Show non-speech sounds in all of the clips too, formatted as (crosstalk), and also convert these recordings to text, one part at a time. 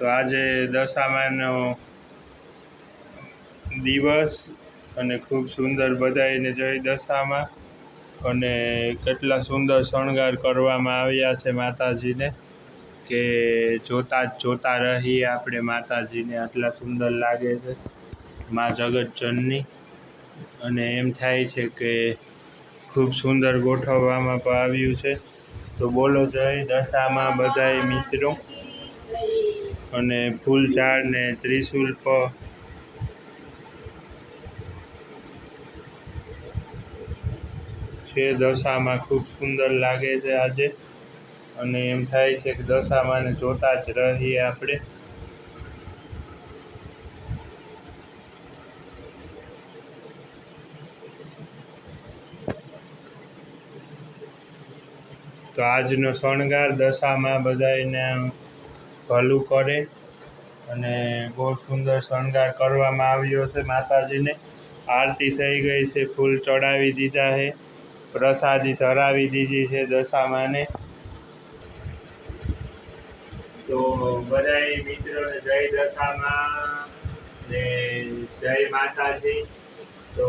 તો આજે દશામાનો દિવસ અને ખૂબ સુંદર બધાઈને જોઈ દશામાં. અને કેટલા સુંદર શણગાર કરવામાં આવ્યા છે માતાજીને, કે જોતા જ જોતા રહીએ આપણે માતાજીને, આટલા સુંદર લાગે છે મા જગતજનની. અને એમ થાય છે કે ખૂબ સુંદર ગોઠવવામાં આવ્યું છે. તો બોલો જય દશામાં બધાય મિત્રો. અને ફૂલ ઝાડ ને ત્રિશુલ પર છે, દશામાં ખૂબ સુંદર લાગે છે આજે. અને એમ થાય છે કે દશામાને જોતા જ રહીએ આપણે. તો આજનો શણગાર દશામાં બધાને ભલું કરે અને બહુ સુંદર શણગાર કરવામાં આવ્યો છે માતાજીને. આરતી થઈ ગઈ છે, ફૂલ ચડાવી દીધા છે, પ્રસાદી ધરાવી દીધી છે દશામાને. તો બધાય મિત્રોને જય દશામાં ને જય માતાજી. તો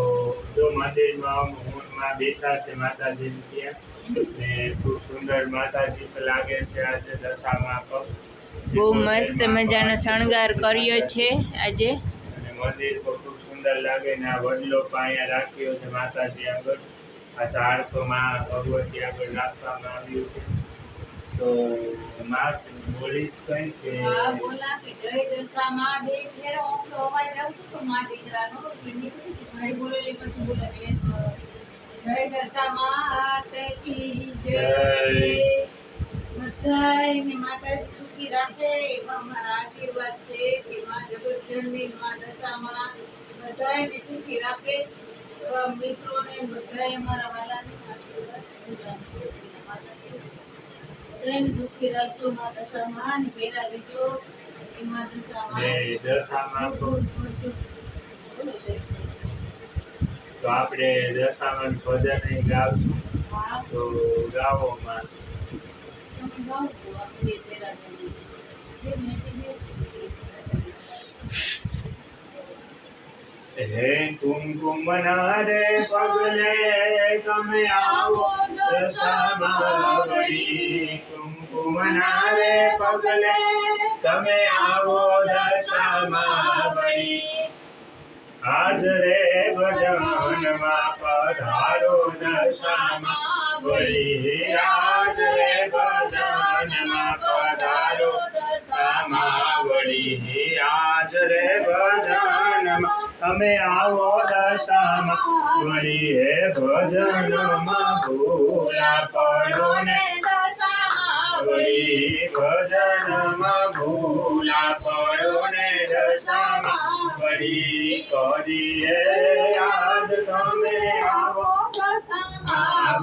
જો મંદિરમાં માં બેઠા છે માતાજી ત્યાં, ને ખૂબ સુંદર માતાજી લાગે છે આજે દશામાં પર. બહુ મસ્ત મજાનો શણગાર કર્યો છે આજે. અને મંદિર તો ખૂબ સુંદર લાગે ને આ વડલો પણ અહીંયા રાખ્યો છે માતાજી આગળ. આ ઝાડ તો માં ભગવતી આગળ રાખવામાં આવ્યું છે. તો માં બોલીશ કઈ કે હા, બોલા કે જય દશામાં બે ફેર ઓંખો અવાજ આવતો તો મા દીકરાનો મેં બોલેલી પછી બોલે. જય દશામાં માં જય. બધાયને માતાજી સુખી રાખે એવા અમારા આશીર્વાદ છે કે મા જગતજનની મા દશામાં બધાને સુખી રાખે. એવા મિત્રોને બધાએ અમારા વાલાને બધાયને સુખી રાખજો મા દશામાં અને પહેલા રહેજો એ મા દશામાં. તો આપણે દશામાં ભજન ગાવશું. તો ગાવો હે કુમકુમ રે પગલે તમે આવો દશામાં વળી કુમકુમ રે પગલે તમે આવો દશામાં વળી આજ રે પધારો દશામાં વળી આજ દશામાં વળી આજ રે ભજનમાં, તમે આવો દશામાં. વળી હે ભજનમાં, ભૂલા પડો ને. વળી ભજનમાં, ભૂલા પડો ને દશામાં. વળી કરીએ યાદ, તમે આવો દશામાં.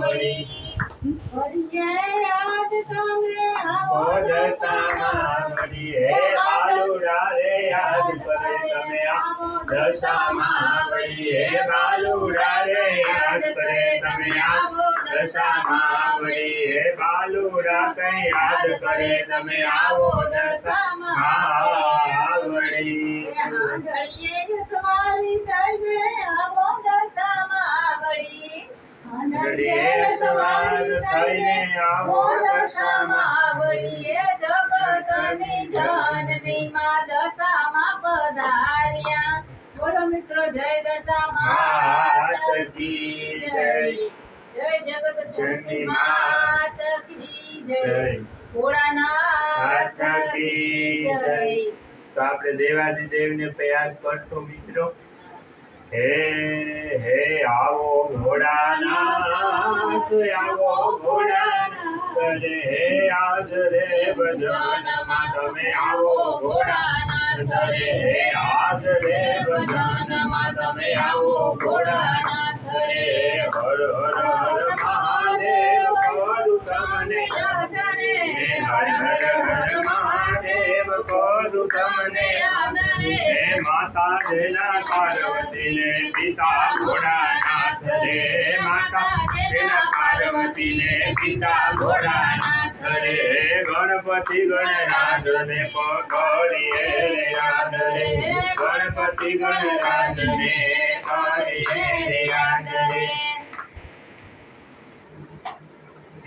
વળી હે બાલુડા રે યાદ કરે તમે આવો દશામાં વળી હે બાલુડા રે યાદ કરે, તમે આવો દશામાં વળી હે બાલુડા કરે, તમે આવો દશામાં વળી ઘડીએ સવાર થઈને આવો દશામાં મિત્રો જય દશા માત કી જય. જય. જગત જનની માત કી જય. ભોળાનાથ કી જય. તો આપણે દેવાદી દેવને યાદ કરતો મિત્રો. હે હે આવો ભોળાનાથ આવો ભોળાનાથ. હે આજ રે ભજનમાં તમે આવો ઘોડાનાથ રે હાથ રે ભજનમાં તમે આવો ઘોડાનાથ રે હર હર હર મહાદેવ કરું તમને હે હર હર હર મહાદેવ કરું તમને યાદ રે માતા જેના પાર્વતીને પિતા ભોળાનાથ રે માતા જેના પાર્વતીને પિતા ભોળાનાથ રે ગણપતિ ગણરાજને પકડીએ રે યાદ રે. ગણપતિ ગણરાજને કરીએ રે યાદ રે.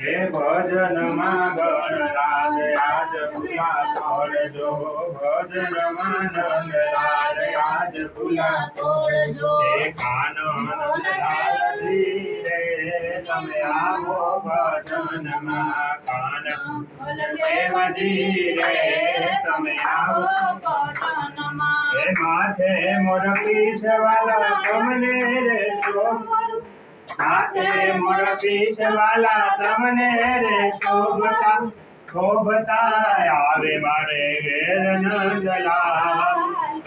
હે ભજનમાં ગણરાજ આજ ભૂલા પડજો ભજનમાં નંદરાજ આજ ભૂલા તોડજો હે કાનન તમે આવો ભજનમાં કાન દેવજી રે તમે આવો હે માથે મોર પીછવાલા તમને રે શોભ. માથે મોર પીછવાલા તમને રે શોભતા શોભતા આવે મારે ઘેર નંદલા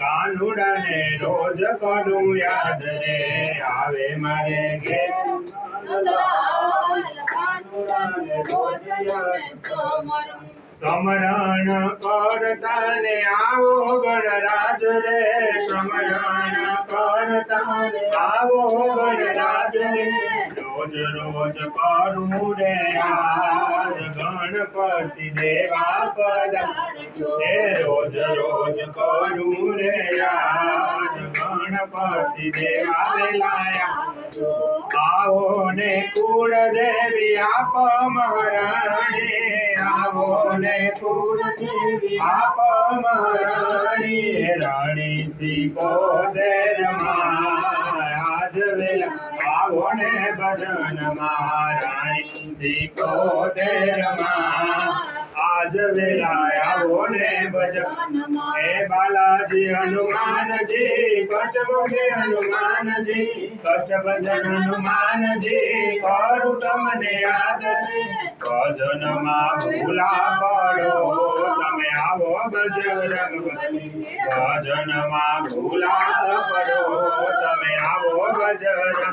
કાનુડાને રોજ કરું યાદ રે. આવે મારે ઘેર કાનુડાને રોજ યાદ સમરણ કરતા ને આવો ગણરાજ રે, સમરણ કરતા ને આવો ગણરાજ રે. રોજ રોજ કરું રે આજ ગણપતિ દેવા પધારજો હે રોજ રોજ કરું રે આજ ગણપતિ દેવા વેલાયા આવો ને કુળ દેવી આપ મહારાણી, આવો ને કુળ દેવી આપ મહારાણી, રાણી શ્રી ભજન મહારાણી શ્રી દેરમાં આજ આવો ને ભજન હે બાલાજી હનુમાનજી કટબગે હનુમાનજી કટભજન હનુમાનજી કરું તમને યાદ રે ભજનમાં ભૂલા પડો તમે આવો બજરંગ બલી ભજનમાં ભૂલા પડો તમે આવો બજરંગ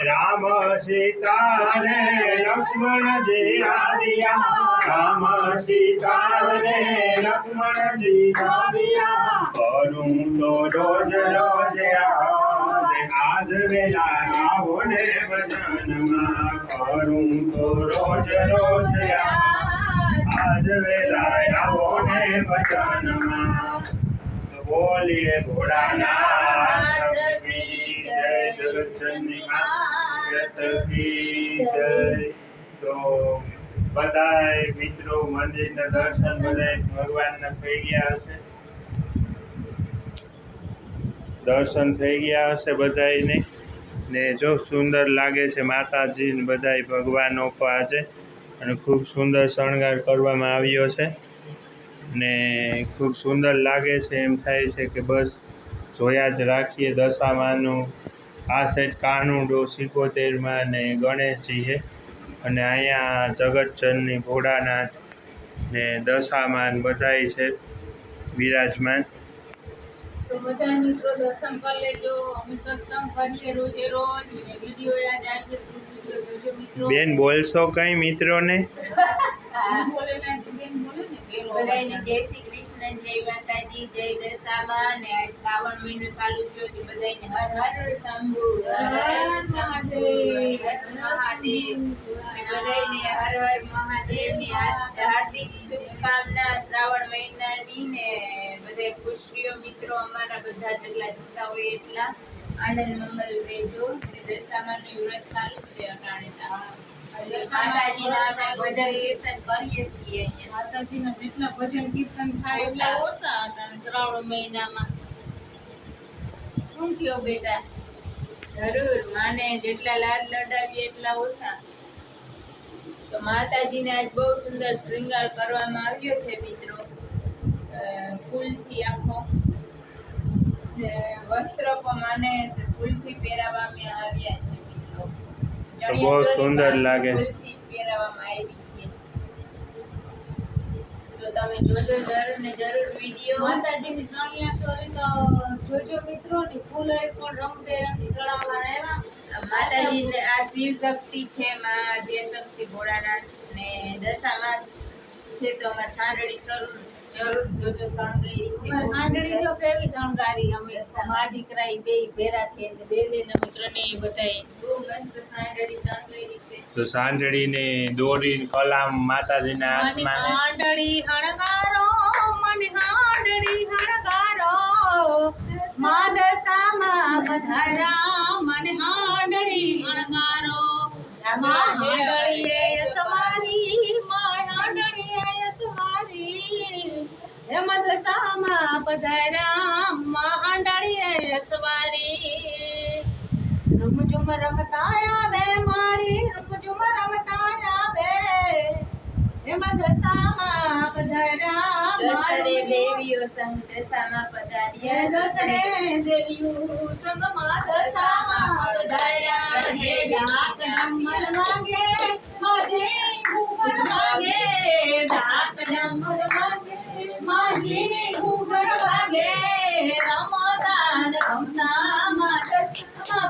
રામ સીતા ને લક્ષ્મણજી આવ્યા રામ સીતા ને લક્ષ્મણજી આવ્યા કરું તો રોજ રોજ આજ વેલા આવો ને વચનમાં કરું તો રોજ રોજ આજ વેલા આવો ને વચનમાં બોલીએ ભોળાના જય જગત જય, તો બધાય મિત્રો મંદિરના દર્શન બધાય ભગવાનના થઈ ગયા હશે. દર્શન થઈ ગયા હશે બધાયને. ને જો સુંદર લાગે છે માતાજી ને બધાય ભગવાનો આજે. અને ખૂબ સુંદર શણગાર કરવામાં આવ્યો છે. ને ખૂબ સુંદર લાગે છે, એમ થાય છે કે બસ જોયા જ રાખીએ દશામાનું. આ સાઈડ કાનુડો સિકોતેરમાં ને ગણેશજી છે અને અહીંયા જગતચંદની ભોળાનાથ ને દશામાન બધાય છે બિરાજમાન. તો બધા મિત્રો દર્શન કરી લેજો. અમે સત્સંગ કરીએ રોજે રોજ વીડિયો યાદ આવશે વીડિયો જોજો મિત્રો. બેન બોલશો કઈ મિત્રોને? (laughs) બેન બોલો ને બધાને જય શ્રી જય માતાજી, જય દશામાં ને આજ શ્રાવણ મહિનો ચાલુ થયો છે બધાને હર હર શંભુ, હર મહાદેવ. બધાને હર હર મહાદેવની હાર્દિક શુભકામના શ્રાવણ મહિનાની ને બધા ખુશીઓ મિત્રો અમારા બધા જેટલા જોતા હોય એટલા આનંદ મંગલ રહેજો દશામાનું વ્રત ચાલુ છે અટાણે માતાજીના ને ભજન કીર્તન કરીએ છીએ માતાજીના જેટલા ભજન કીર્તન થાય એટલા ઓછા અટાણે શ્રાવણ મહિનામાં. શું કયો બેટા? જરૂર માને જેટલા લાડ લડાવીએ એટલા ઓછા. તો માતાજીને આજ બહુ સુંદર શૃંગાર કરવામાં આવ્યો છે મિત્રો. ફૂલથી આખો. વસ્ત્ર પણ માને ફૂલથી પહેરાવવામાં આવ્યા છે. તો બહુ સુંદર લાગે. ફૂલથી પહેરાવવામાં આવી છે. તો તમે જોજો જરૂર ને જરૂર વીડિયો. માતાજીની સણિયા સોરી તો જોજો મિત્રો ને ફૂલો પણ રંગબેરંગી સળાવવા આવ્યા. માતાજીને આ શિવ શક્તિ છે માં આદ્ય શક્તિ ભોળાનાથ ને દશામાં છે તો અમારે સાંડળી શરૂ જરૂર જોજો શણગારી છે દોરી કલામ માતાજીના મને હાથમાં હણગારો મન હાંડળી હણગારો માદસામાં પધારા મન હાંડળી હણગારો. માં હાંડળીએ સવારી હે મદસામાં પધારા માં હાંડળીએ સવારી રૂમઝુમ રમતા આવે મારી રૂમઝુમ રમતા આવે. હે મદસામાં પધારા દસરે દેવીઓ સંગ દશામાં પધારીએ. દસરે દેવીઓ સંગમાં દશામાં પધાર્યા. હે ડાક ડમર વાગે માજે ઉપર વાગે ડાક ડમર વાગે માજે ઘૂંઘર વાગે, રમદાન રમતા માં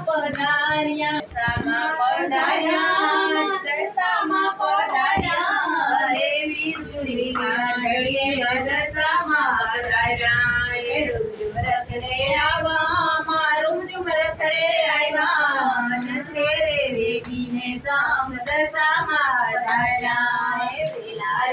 પધાર્યા. દશામાં પધાર્યા દશામાં પધાર્યા. એવી સુરી સાંડળીએ દશામાં પધાર્યા. એ રૂમ રખડે આવા મારું જુમ રખડે આવ્યા સંગ દશામાં પધાર્યા. એ વેલા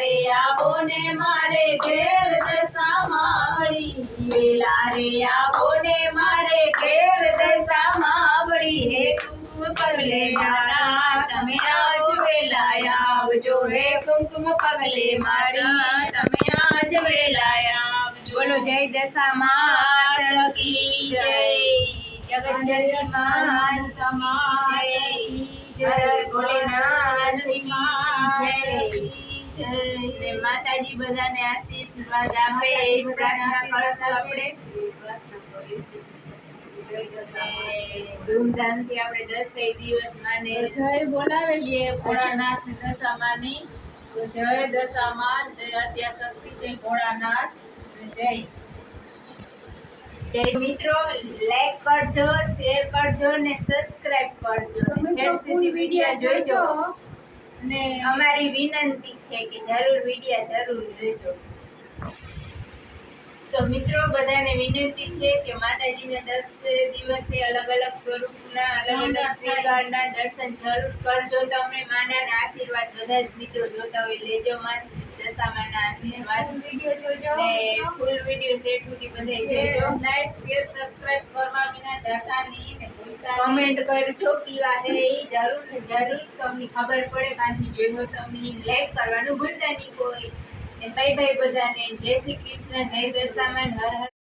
રે આવો ને મારે ઘેર દશા વળી વેલા રે આવો ને મારે ઘેર દશા માવડી. હે કુમકુમ પગલે દાદા તમે આજ વેલા આવજો. હે કુમકુમ પગલે મારા તમે આજ વેલા આવજો. બોલો, જય દશા માત કી જય. જગત માન સમાય જય ભોલેનાથ કી જય. ને માતાજી બધાને આશીર્વાદ આપે એ પ્રાર્થના કરશું આપણે જય મિત્રો લાઈક કરજો શેર કરજો, ને સબસ્ક્રાઇબ કરજો. વીડિયો જોઈજો. અને અમારી વિનંતી છે કે જરૂર વીડિયો જરૂર જોજો. તો મિત્રો બધાને વિનંતી છે કે માતાજીને દસ દિવસે અલગ અલગ સ્વરૂપના અલગ અલગ શ્રીગાળના દર્શન જરૂર કરજો. તમે માના આશીર્વાદ બધા જ મિત્રો જોતા હોય. લેજો માં દશામાના આશીર્વાદ વિડિયો જોજો ને ફૂલ વિડિયો સેટ સુધી બધા જોજો. લાઈક શેર સબસ્ક્રાઇબ કરવા વિના જાતા નહીં ને ભૂલતા કમેન્ટ કરજો કેવા હે ઈ જરૂર ને જરૂર તમને ખબર પડે કાંથી જોયો તમને લાઈક કરવાનું ભૂલતા નહીં કોઈ. ને બાય બાય બધાને. જય શ્રી કૃષ્ણ જય દશામાન હર હર